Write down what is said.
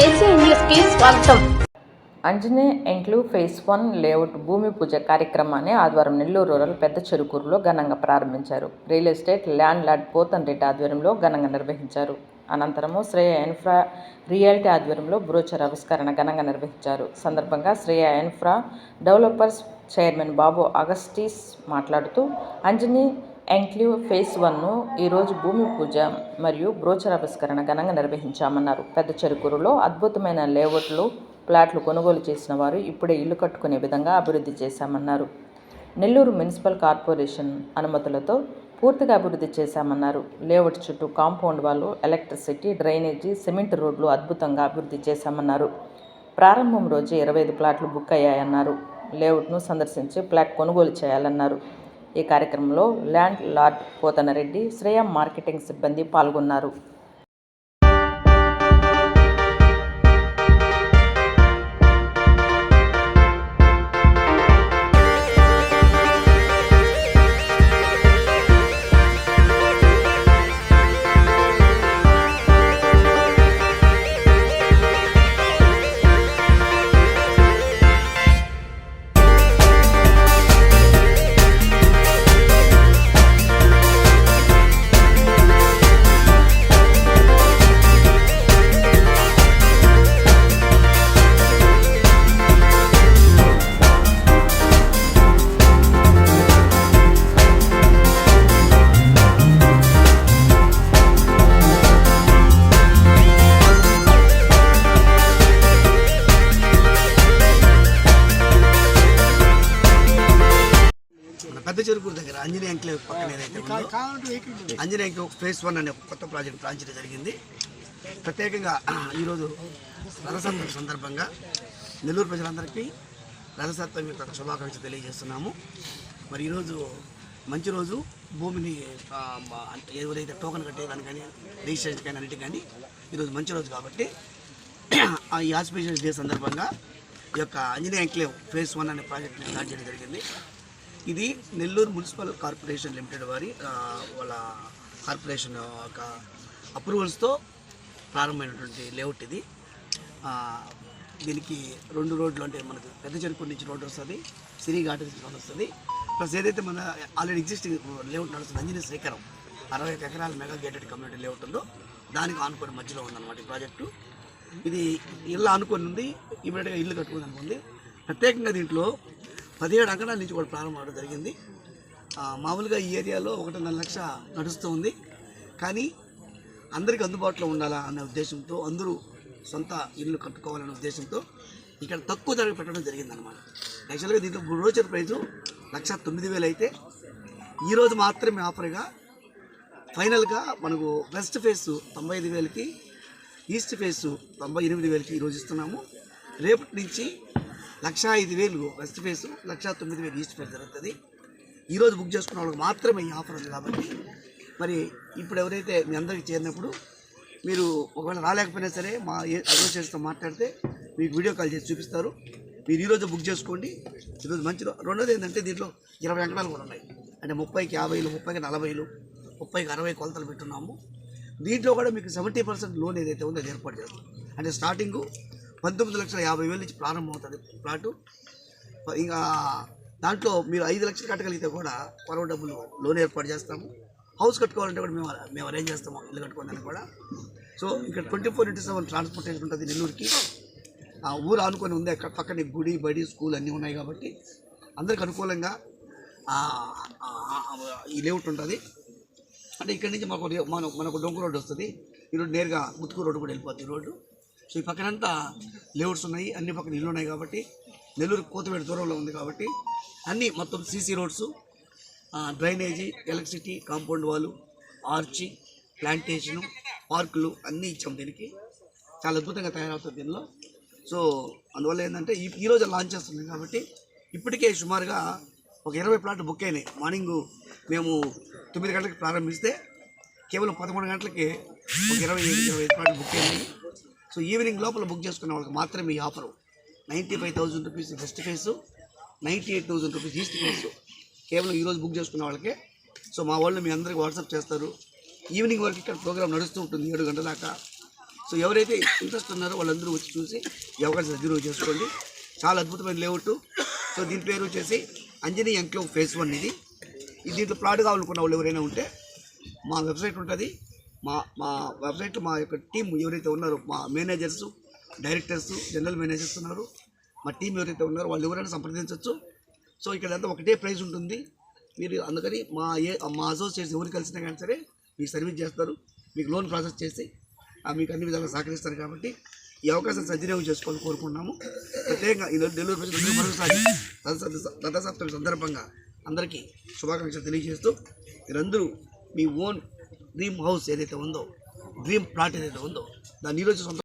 ACN స్వాగతం. Anjani enclave phase one layout భూమి పూజ కార్యక్రమాన్ని ఆదివారం నెల్లూరు రూరల్ పెద్ద చెరుకూరులో ఘనంగా ప్రారంభించారు. Real estate landlord Pothan Reddy ఆధ్వర్యంలో ఘనంగా నిర్వహించారు. అనంతరము శ్రేయ ఇన్ఫ్రా రియాలిటీ ఆధ్వర్యంలో బ్రోచర్ ఆవిష్కరణ ఘనంగా నిర్వహించారు. సందర్భంగా Shreya infra developers chairman Babu అగస్టీస్ మాట్లాడుతూ అంజనీ ఎంక్లీవ్ ఫేస్ వన్ను ఈరోజు భూమి పూజ మరియు బ్రోచర్ ఆవిష్కరణ ఘనంగా నిర్వహించామన్నారు. పెద్ద చెరుకూరులో అద్భుతమైన లేఅవుట్లు ప్లాట్లు కొనుగోలు చేసిన వారు ఇప్పుడే ఇల్లు కట్టుకునే విధంగా అభివృద్ధి చేశామన్నారు. నెల్లూరు మున్సిపల్ కార్పొరేషన్ అనుమతులతో పూర్తిగా అభివృద్ధి చేశామన్నారు. లేఅవుట్ చుట్టూ కాంపౌండ్ వాళ్ళు ఎలక్ట్రిసిటీ డ్రైనేజీ సిమెంట్ రోడ్లు అద్భుతంగా అభివృద్ధి చేశామన్నారు. ప్రారంభం రోజు ఇరవై ఐదు ప్లాట్లు బుక్ అయ్యాయన్నారు. లేఅవుట్ను సందర్శించి ప్లాట్ కొనుగోలు చేయాలన్నారు. ఈ కార్యక్రమంలో landlord Pothanareddy Shreya marketing సిబ్బంది పాల్గొన్నారు. చెరుకూరు దగ్గర అంజనీ ఎంక్లేవ్ పక్కన ఏదైతే ఉందో. అంజనీ ఎంక్లేవ్ ఫేస్ వన్ అనే కొత్త ప్రాజెక్ట్ లాంచ్ చేయడం జరిగింది. ప్రత్యేకంగా ఈరోజు రథసప్తమి సందర్భంగా నెల్లూరు ప్రజలందరికీ రథసప్తమి యొక్క శుభాకాంక్షలు తెలియజేస్తున్నాము. మరి ఈరోజు మంచి రోజు. భూమిని ఎవరైతే టోకెన్ కట్టేదానికి కానీ రిజిస్ట్రేషన్ కానీ అన్నిటికీ కానీ ఈరోజు మంచి రోజు కాబట్టి ఆ ఈ ఆస్పిషియస్ డే సందర్భంగా ఈ యొక్క అంజనీ ఎంక్లేవ్ ఫేస్ వన్ అనే ప్రాజెక్ట్ని స్టార్ట్ చేయడం జరిగింది. ఇది నెల్లూరు మున్సిపల్ కార్పొరేషన్ లిమిటెడ్ వారి వాళ్ళ కార్పొరేషన్ ఒక అప్రూవల్స్తో ప్రారంభమైనటువంటి లేఅవుట్ ఇది. దీనికి రెండు రోడ్లు అంటే మనకు పెద్ద చెరుకు నుంచి రోడ్డు వస్తుంది సిరి ఘాట్ నుంచి రోడ్డు వస్తుంది. ప్లస్ ఏదైతే మన ఆల్రెడీ ఎగ్జిస్టింగ్ లేఅవుట్ నడుస్తుంది అంజనీ శ్రీకరం అరవై ఎకరాల మెగా గేటెడ్ కమ్యూనిటీ లేఅవుట్ ఉందో దానికి ఆనుకొని మధ్యలో ఉందన్నమాట ఈ ప్రాజెక్టు. ఇది ఇల్లు ఆనుకొని ఉంది ఇమీడియట్గా ఇల్లు కట్టుకుంది అనుకుంది. ప్రత్యేకంగా దీంట్లో పదిహేడు అంకణాల నుంచి కూడా ప్రారంభం అవడం జరిగింది. మామూలుగా ఈ ఏరియాలో ఒకటిన్నర లక్ష నడుస్తూ ఉంది కానీ అందరికీ అందుబాటులో ఉండాలా అనే ఉద్దేశంతో అందరూ సొంత ఇల్లు కట్టుకోవాలనే ఉద్దేశంతో ఇక్కడ తక్కువ ధర పెట్టడం జరిగిందనమాట యాక్చువల్గా దీంట్లో బ్రోచర్ ప్రైజు లక్ష తొమ్మిది వేలు అయితే ఈరోజు మాత్రమే ఆఫర్గా ఫైనల్గా మనకు వెస్ట్ ఫేస్ తొంభై ఐదు వేలకి ఈస్ట్ ఫేస్ తొంభై ఎనిమిది వేలకి ఈరోజు ఇస్తున్నాము. రేపటి నుంచి లక్షా ఐదు వేలు వెస్ట్ ఫేస్ లక్షా తొమ్మిది వేలు ఈస్ట్ ఫేస్ జరుగుతుంది. ఈరోజు బుక్ చేసుకున్న వాళ్ళకి మాత్రమే ఈ ఆఫర్ ఉంది కాబట్టి మరి ఇప్పుడు ఎవరైతే మీ అందరికీ చేరినప్పుడు మీరు ఒకవేళ రాలేకపోయినా సరే మా అసోసియేషన్తో మాట్లాడితే మీకు వీడియో కాల్ చేసి చూపిస్తారు. మీరు ఈరోజు బుక్ చేసుకోండి. ఈరోజు మంచి రెండోది ఏంటంటే దీంట్లో ఇరవై అంకణాలు కూడా ఉన్నాయి. అంటే ముప్పైకి యాభైలు ముప్పైకి నలభైలు ముప్పైకి అరవై కొలతలు పెట్టున్నాము. దీంట్లో కూడా మీకు సెవెంటీ పర్సెంట్ లోన్ ఏదైతే ఉందో అది ఏర్పాటు చేస్తాం అంటే స్టార్టింగు పంతొమ్మిది లక్షల యాభై వేలు నుంచి ప్రారంభం అవుతుంది ప్లాటు. ఇంకా దాంట్లో మీరు ఐదు లక్షలు కట్టగలిగితే కూడా పొరవ డబ్బులు లోన్ ఏర్పాటు చేస్తాము. హౌస్ కట్టుకోవాలంటే కూడా మేము మేము అరేంజ్ చేస్తాము ఇల్లు కట్టుకోవాలని కూడా. సో ఇక్కడ twenty four into seven transportation ఉంటుంది నెల్లూరుకి. ఆ ఊరు ఆనుకొని ఉంది. అక్కడ పక్కన గుడి బడి స్కూల్ అన్నీ ఉన్నాయి కాబట్టి అందరికి అనుకూలంగా ఈ లేఅవుట్ ఉంటుంది. అంటే ఇక్కడి నుంచి మాకు రే- మనకు డొంకు రోడ్డు వస్తుంది. ఈ రోడ్డు నేరుగా ముత్తుకు రోడ్డు కూడా వెళ్ళిపోతుంది ఈ రోడ్డు. సో ఈ పక్కనంతా లేఅవుట్స్ ఉన్నాయి అన్ని పక్కన ఇల్లు ఉన్నాయి కాబట్టి నెల్లూరు కోతవేడు దూరంలో ఉంది కాబట్టి అన్నీ మొత్తం CC roads drainage electricity compound వాళ్ళు ఆర్చి ప్లాంటేషను పార్కులు అన్నీ ఇచ్చాం దీనికి. చాలా అద్భుతంగా తయారవుతుంది దీనిలో. సో అందువల్ల ఏంటంటే ఈ ఈరోజు లాంచ్ చేస్తున్నాం కాబట్టి ఇప్పటికే సుమారుగా ఒక ఇరవై ప్లాట్లు బుక్ అయినాయి. మార్నింగ్ మేము తొమ్మిది గంటలకు ప్రారంభిస్తే కేవలం పదకొండు గంటలకి ఒక ఇరవై ఇరవై ఐదు ప్లాట్లు బుక్ అయినాయి. సో ఈవినింగ్ లోపల బుక్ చేసుకున్న వాళ్ళకి మాత్రమే ఈ offer. Ninety five thousand rupees first phase ninety eight thousand rupees east phase. కేవలం ఈరోజు బుక్ చేసుకున్న వాళ్ళకే. సో మా వాళ్ళు మీ అందరికీ వాట్సాప్ చేస్తారు. ఈవినింగ్ వరకు ఇక్కడ ప్రోగ్రామ్ నడుస్తూ ఉంటుంది ఏడు గంటల దాకా. సో ఎవరైతే ఇంట్రెస్ట్ ఉన్నారో వాళ్ళందరూ వచ్చి చూసి ఈ అవకాశం సద్వినియోగం చేసుకోండి. చాలా అద్భుతమైన లేఅవుట్. సో దీని పేరు వచ్చేసి అంజనీ ఎంక్లో ఫేస్ వన్ ఇది. ఇది దీంట్లో ప్లాట్ కావాలనుకున్న వాళ్ళు ఎవరైనా ఉంటే మా వెబ్సైట్ ఉంటుంది. మా మా వెబ్సైట్లో మా యొక్క టీం ఎవరైతే ఉన్నారో మా మేనేజర్స్ డైరెక్టర్స్ జనరల్ మేనేజర్స్ ఉన్నారు. మా టీం ఎవరైతే ఉన్నారో వాళ్ళు ఎవరైనా సంప్రదించవచ్చు సో ఇక్కడ అంతా ఒకటే ప్రైజ్ ఉంటుంది. మీరు అందుకని మా ఏ మా అసోసియేషన్ ఎవరు కలిసినా కానీ సరే మీకు సర్వీస్ చేస్తారు. మీకు లోన్ ప్రాసెస్ చేసి ఆ, మీకు అన్ని విధాలుగా సహకరిస్తారు కాబట్టి ఈ అవకాశం సద్వినియోగం చేసుకోవాలని కోరుకుంటున్నాము. ప్రత్యేకంగా ఈ డెలివరీ ప్రజలు మరోసారి రథసప్తమి సందర్భంగా అందరికీ శుభాకాంక్షలు తెలియజేస్తూ మీరందరూ మీ ఓన్ డ్రీమ్ హౌస్ ఏదైతే ఉందో డ్రీమ్ ప్లాట్ ఏదైతే ఉందో దాన్ని ఈరోజు సొంత